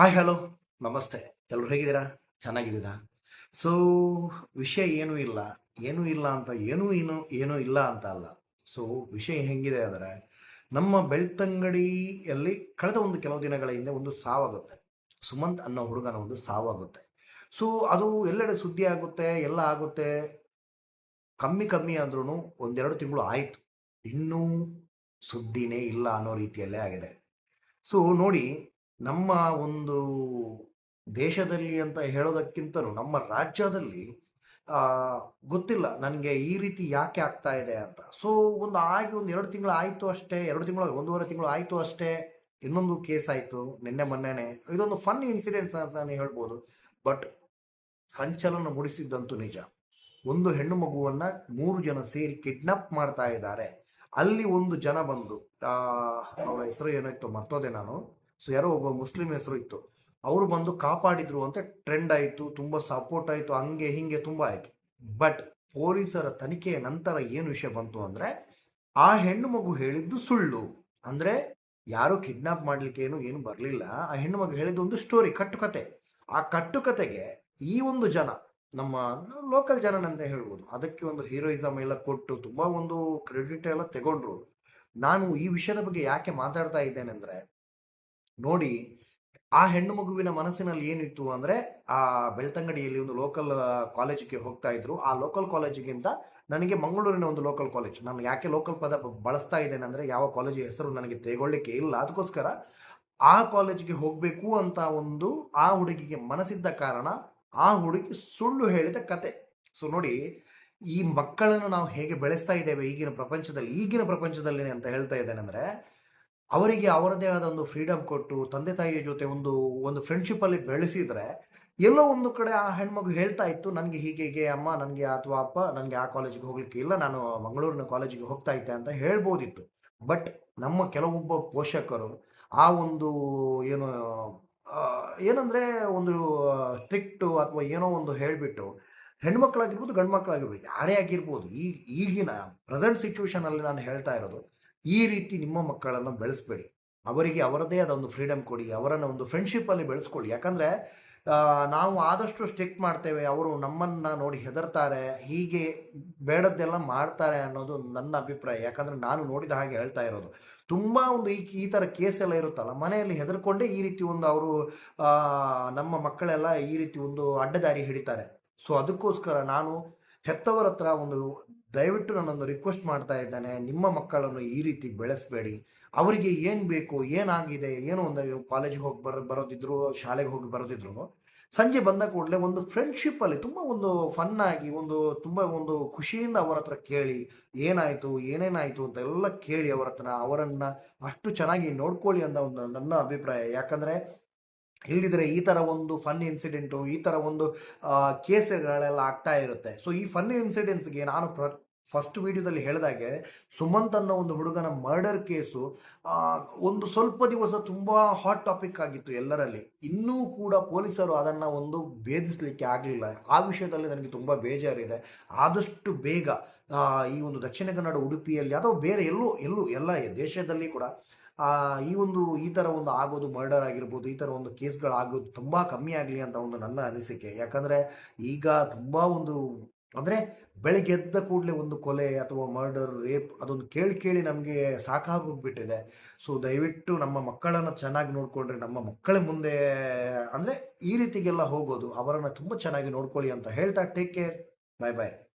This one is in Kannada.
ಹಾಯ್ ಹಲೋ ನಮಸ್ತೆ. ಎಲ್ಲರೂ ಹೇಗಿದ್ದೀರಾ? ಚೆನ್ನಾಗಿದ್ದೀರಾ? ಸೊ ವಿಷಯ ಏನೂ ಇಲ್ಲ. ಏನೂ ಇಲ್ಲ ಅಂತ, ಏನೂ ಏನು ಏನೂ ಇಲ್ಲ ಅಂತ ಅಲ್ಲ. ಸೊ ವಿಷಯ ಹೆಂಗಿದೆ ಅಂದರೆ, ನಮ್ಮ ಬೆಳ್ತಂಗಡಿಯಲ್ಲಿ ಕಳೆದ ಒಂದು ಕೆಲವು ದಿನಗಳ ಹಿಂದೆ ಒಂದು ಸಾವಾಗುತ್ತೆ. ಸುಮಂತ್ ಅನ್ನೋ ಹುಡುಗನ ಒಂದು ಸಾವಾಗುತ್ತೆ. ಸೊ ಅದು ಎಲ್ಲೆಡೆ ಸುದ್ದಿ ಆಗುತ್ತೆ, ಎಲ್ಲ ಆಗುತ್ತೆ. ಕಮ್ಮಿ ಕಮ್ಮಿ ಅಂದ್ರೂ ಒಂದೆರಡು ತಿಂಗಳು ಆಯಿತು. ಇನ್ನೂ ಸುದ್ದಿನೇ ಇಲ್ಲ ಅನ್ನೋ ರೀತಿಯಲ್ಲೇ ಆಗಿದೆ. ಸೊ ನೋಡಿ ನಮ್ಮ ಒಂದು ದೇಶದಲ್ಲಿ ಅಂತ ಹೇಳೋದಕ್ಕಿಂತಲೂ ನಮ್ಮ ರಾಜ್ಯದಲ್ಲಿ ಗೊತ್ತಿಲ್ಲ ನನಗೆ ಈ ರೀತಿ ಯಾಕೆ ಆಗ್ತಾ ಇದೆ ಅಂತ. ಸೊ ಒಂದು ಆಗಿ ಒಂದು ಎರಡು ತಿಂಗಳು ಆಯಿತು ಅಷ್ಟೇ, ಎರಡು ತಿಂಗಳು, ಒಂದೂವರೆ ತಿಂಗಳು ಆಯಿತು ಅಷ್ಟೇ, ಇನ್ನೊಂದು ಕೇಸ್ ಆಯಿತು ನಿನ್ನೆ ಮೊನ್ನೆನೆ. ಇದೊಂದು ಫನ್ ಇನ್ಸಿಡೆಂಟ್ಸ್ ಅಂತಾನೆ ಹೇಳ್ಬೋದು ಬಟ್ ಸಂಚಲನ ಮೂಡಿಸಿದ್ದಂತೂ ನಿಜ. ಒಂದು ಹೆಣ್ಣು ಮಗುವನ್ನ ಮೂರು ಜನ ಸೇರಿ ಕಿಡ್ನಾಪ್ ಮಾಡ್ತಾ ಇದ್ದಾರೆ. ಅಲ್ಲಿ ಒಂದು ಜನ ಬಂದು ಅವರ ಹೆಸರು ಏನಾಯ್ತು ಮರ್ತೋದೆ ನಾನು. ಸೊ ಯಾರೋ ಒಬ್ಬ ಮುಸ್ಲಿಂ ಹೆಸರು ಇತ್ತು. ಅವರು ಬಂದು ಕಾಪಾಡಿದ್ರು ಅಂತ ಟ್ರೆಂಡ್ ಆಯಿತು, ತುಂಬಾ ಸಪೋರ್ಟ್ ಆಯಿತು, ಹಂಗೆ ಹಿಂಗೆ ತುಂಬಾ ಆಯಿತು. ಬಟ್ ಪೊಲೀಸರ ತನಿಖೆಯ ನಂತರ ಏನು ವಿಷಯ ಬಂತು ಅಂದ್ರೆ, ಆ ಹೆಣ್ಣು ಮಗು ಹೇಳಿದ್ದು ಸುಳ್ಳು. ಅಂದ್ರೆ ಯಾರು ಕಿಡ್ನಾಪ್ ಮಾಡ್ಲಿಕ್ಕೆ ಏನು ಏನು ಬರಲಿಲ್ಲ. ಆ ಹೆಣ್ಣು ಮಗು ಹೇಳಿದ್ದು ಒಂದು ಸ್ಟೋರಿ ಕಟ್ಟುಕತೆ. ಆ ಕಟ್ಟುಕತೆಗೆ ಈ ಒಂದು ಜನ, ನಮ್ಮ ಲೋಕಲ್ ಜನನಂತ ಹೇಳ್ಬೋದು, ಅದಕ್ಕೆ ಒಂದು ಹೀರೋಯಿಸಮ್ ಎಲ್ಲ ಕೊಟ್ಟು ತುಂಬಾ ಒಂದು ಕ್ರೆಡಿಟ್ ಎಲ್ಲ ತಗೊಂಡ್ರು. ನಾನು ಈ ವಿಷಯದ ಬಗ್ಗೆ ಯಾಕೆ ಮಾತಾಡ್ತಾ ಇದ್ದೇನೆ ಅಂದ್ರೆ ನೋಡಿ, ಆ ಹೆಣ್ಣು ಮಗುವಿನ ಮನಸ್ಸಿನಲ್ಲಿ ಏನಿತ್ತು ಅಂದ್ರೆ, ಆ ಬೆಳ್ತಂಗಡಿಯಲ್ಲಿ ಒಂದು ಲೋಕಲ್ ಕಾಲೇಜಿಗೆ ಹೋಗ್ತಾ ಇದ್ರು. ಆ ಲೋಕಲ್ ಕಾಲೇಜಿಗಿಂತ ನನಗೆ ಮಂಗಳೂರಿನ ಒಂದು ಲೋಕಲ್ ಕಾಲೇಜ್ ನಾನು ಯಾಕೆ ಲೋಕಲ್ ಪದ ಬಳಸ್ತಾ ಇದ್ದೇನೆ ಅಂದ್ರೆ, ಯಾವ ಕಾಲೇಜ್ ಹೆಸರು ನನಗೆ ತೆಗೊಳ್ಳಿಕ್ಕೆ ಇಲ್ಲ. ಅದಕ್ಕೋಸ್ಕರ ಆ ಕಾಲೇಜಿಗೆ ಹೋಗ್ಬೇಕು ಅಂತ ಒಂದು ಆ ಹುಡುಗಿಗೆ ಮನಸ್ಸಿದ್ದ ಕಾರಣ, ಆ ಹುಡುಗಿ ಸುಳ್ಳು ಹೇಳಿದ ಕತೆ. ಸೊ ನೋಡಿ, ಈ ಮಕ್ಕಳನ್ನು ನಾವು ಹೇಗೆ ಬೆಳೆಸ್ತಾ ಇದ್ದೇವೆ ಈಗಿನ ಪ್ರಪಂಚದಲ್ಲಿ ಈಗಿನ ಪ್ರಪಂಚದಲ್ಲಿ ಅಂತ ಹೇಳ್ತಾ ಇದ್ದೇನೆ ಅಂದ್ರೆ ಅವರಿಗೆ ಅವರದೇ ಆದ ಒಂದು ಫ್ರೀಡಮ್ ಕೊಟ್ಟು ತಂದೆ ತಾಯಿಯ ಜೊತೆ ಒಂದು ಒಂದು ಫ್ರೆಂಡ್ಶಿಪ್ ಅಲ್ಲಿ ಬೆಳೆಸಿದ್ರೆ ಎಲ್ಲೋ ಒಂದು ಕಡೆ ಆ ಹೆಣ್ಮಗು ಹೇಳ್ತಾ ಇತ್ತು, ನನಗೆ ಹೀಗೆ ಹೀಗೆ, ಅಮ್ಮ, ನನಗೆ ಅಥವಾ ಅಪ್ಪ, ನನಗೆ ಆ ಕಾಲೇಜಿಗೆ ಹೋಗ್ಲಿಕ್ಕೆ ಇಲ್ಲ, ನಾನು ಮಂಗಳೂರಿನ ಕಾಲೇಜಿಗೆ ಹೋಗ್ತಾ ಇದ್ದೆ ಅಂತ ಹೇಳ್ಬೋದಿತ್ತು. ಬಟ್ ನಮ್ಮ ಕೆಲವೊಬ್ಬ ಪೋಷಕರು ಆ ಒಂದು ಏನು ಏನಂದರೆ ಏನಂದ್ರೆ ಒಂದು ಸ್ಟ್ರಿಕ್ಟು ಅಥವಾ ಏನೋ ಒಂದು ಹೇಳಿಬಿಟ್ಟು ಹೆಣ್ಮಕ್ಳಾಗಿರ್ಬೋದು ಗಂಡು ಮಕ್ಕಳಾಗಿರ್ಬೋದು ಯಾರೇ ಆಗಿರ್ಬೋದು ಈಗ ಈಗಿನ ಪ್ರೆಸೆಂಟ್ ಸಿಚುವೇಶನಲ್ಲಿ ನಾನು ಹೇಳ್ತಾ ಇರೋದು ಈ ರೀತಿ ನಿಮ್ಮ ಮಕ್ಕಳನ್ನು ಬೆಳೆಸ್ಬೇಡಿ. ಅವರಿಗೆ ಅವರದೇ ಆದ ಒಂದು ಫ್ರೀಡಮ್ ಕೊಡಿ, ಅವರನ್ನು ಒಂದು ಫ್ರೆಂಡ್ಶಿಪ್ಪಲ್ಲಿ ಬೆಳೆಸ್ಕೊಳ್ಳಿ. ಯಾಕಂದ್ರೆ ನಾವು ಆದಷ್ಟು ಸ್ಟ್ರಿಕ್ಟ್ ಮಾಡ್ತೇವೆ. ಅವರು ನಮ್ಮನ್ನ ನೋಡಿ ಹೆದರ್ತಾರೆ. ಹೀಗೆ ಬೇಡದ್ದೆಲ್ಲ ಮಾಡ್ತಾರೆ ಅನ್ನೋದು ನನ್ನ ಅಭಿಪ್ರಾಯ. ಯಾಕಂದ್ರೆ ನಾನು ನೋಡಿದ ಹಾಗೆ ಹೇಳ್ತಾ ಇರೋದು. ತುಂಬಾ ಒಂದು ಈ ಈ ಕೇಸ್ ಎಲ್ಲ ಇರುತ್ತಲ್ಲ, ಮನೆಯಲ್ಲಿ ಹೆದರ್ಕೊಂಡೇ ಈ ರೀತಿ ಒಂದು ಅವರು ನಮ್ಮ ಮಕ್ಕಳೆಲ್ಲ ಈ ರೀತಿ ಒಂದು ಅಡ್ಡದಾರಿ ಹಿಡಿತಾರೆ. ಸೊ ಅದಕ್ಕೋಸ್ಕರ ನಾನು ಹೆತ್ತವರ ಹತ್ರ ಒಂದು ದಯವಿಟ್ಟು ನಾನೊಂದು ರಿಕ್ವೆಸ್ಟ್ ಮಾಡ್ತಾ ಇದ್ದಾನೆ, ನಿಮ್ಮ ಮಕ್ಕಳನ್ನು ಈ ರೀತಿ ಬೆಳೆಸಬೇಡಿ. ಅವರಿಗೆ ಏನು ಬೇಕು, ಏನಾಗಿದೆ, ಏನೋ ಒಂದು ಕಾಲೇಜಿಗೆ ಹೋಗಿ ಬರೋ, ಬರೋದಿದ್ರು, ಶಾಲೆಗೆ ಹೋಗಿ ಬರೋದಿದ್ರು, ಸಂಜೆ ಬಂದ ಕೂಡಲೇ ಒಂದು ಫ್ರೆಂಡ್ಶಿಪ್ ಅಲ್ಲಿ ತುಂಬಾ ಒಂದು ಫನ್ ಆಗಿ, ಒಂದು ತುಂಬಾ ಒಂದು ಖುಷಿಯಿಂದ ಅವರ ಹತ್ರ ಕೇಳಿ, ಏನಾಯ್ತು, ಏನೇನಾಯ್ತು ಅಂತ ಎಲ್ಲ ಕೇಳಿ ಅವರ ಹತ್ರ ಅವರನ್ನ ಅಷ್ಟು ಚೆನ್ನಾಗಿ ನೋಡ್ಕೊಳ್ಳಿ ಅಂತ ಒಂದು ನನ್ನ ಅಭಿಪ್ರಾಯ. ಯಾಕಂದ್ರೆ ಇಲ್ಲಿದ್ರೆ ಈ ಥರ ಒಂದು ಫನ್ ಇನ್ಸಿಡೆಂಟು ಈ ಥರ ಒಂದು ಕೇಸ್ಗಳೆಲ್ಲ ಆಗ್ತಾ ಇರುತ್ತೆ. ಸೊ ಈ ಫನ್ ಇನ್ಸಿಡೆಂಟ್ಸ್ಗೆ ನಾನು ಪ್ರ ಫಸ್ಟ್ ವಿಡಿಯೋದಲ್ಲಿ ಹೇಳಿದಾಗೆ ಸುಮಂತ್ ಅನ್ನೋ ಒಂದು ಹುಡುಗನ ಮರ್ಡರ್ ಕೇಸು ಒಂದು ಸ್ವಲ್ಪ ದಿವಸ ತುಂಬ ಹಾಟ್ ಟಾಪಿಕ್ ಆಗಿತ್ತು ಎಲ್ಲರಲ್ಲಿ. ಇನ್ನೂ ಕೂಡ ಪೊಲೀಸರು ಅದನ್ನು ಒಂದು ಭೇದಿಸಲಿಕ್ಕೆ ಆಗಲಿಲ್ಲ. ಆ ವಿಷಯದಲ್ಲಿ ನನಗೆ ತುಂಬ ಬೇಜಾರಿದೆ. ಆದಷ್ಟು ಬೇಗ ಈ ಒಂದು ದಕ್ಷಿಣ ಕನ್ನಡ ಉಡುಪಿಯಲ್ಲಿ ಅಥವಾ ಬೇರೆ ಎಲ್ಲೂ ಎಲ್ಲೂ, ಎಲ್ಲ ದೇಶದಲ್ಲಿ ಕೂಡ ಈ ಒಂದು, ಈ ತರ ಒಂದು ಆಗೋದು ಮರ್ಡರ್ ಆಗಿರ್ಬೋದು, ಈ ತರ ಒಂದು ಕೇಸ್ಗಳಾಗೋದು ತುಂಬಾ ಕಮ್ಮಿ ಆಗಲಿ ಅಂತ ಒಂದು ನನ್ನ ಅನಿಸಿಕೆ. ಯಾಕಂದ್ರೆ ಈಗ ತುಂಬಾ ಒಂದು, ಅಂದ್ರೆ ಬೆಳಿಗ್ಗೆ ಎದ್ದ ಕೂಡಲೇ ಒಂದು ಕೊಲೆ ಅಥವಾ ಮರ್ಡರ್ ರೇಪ್ ಅದೊಂದು ಕೇಳಿ ಕೇಳಿ ನಮಗೆ ಸಾಕಾಗೋಗ್ಬಿಟ್ಟಿದೆ. ಸೊ ದಯವಿಟ್ಟು ನಮ್ಮ ಮಕ್ಕಳನ್ನ ಚೆನ್ನಾಗಿ ನೋಡ್ಕೊಂಡ್ರೆ, ನಮ್ಮ ಮಕ್ಕಳ ಮುಂದೆ, ಅಂದ್ರೆ ಈ ರೀತಿಗೆಲ್ಲ ಹೋಗೋದು, ಅವರನ್ನು ತುಂಬಾ ಚೆನ್ನಾಗಿ ನೋಡ್ಕೊಳ್ಳಿ ಅಂತ ಹೇಳ್ತಾ ಟೇಕ್ ಕೇರ್ ಬಾಯ್ ಬಾಯ್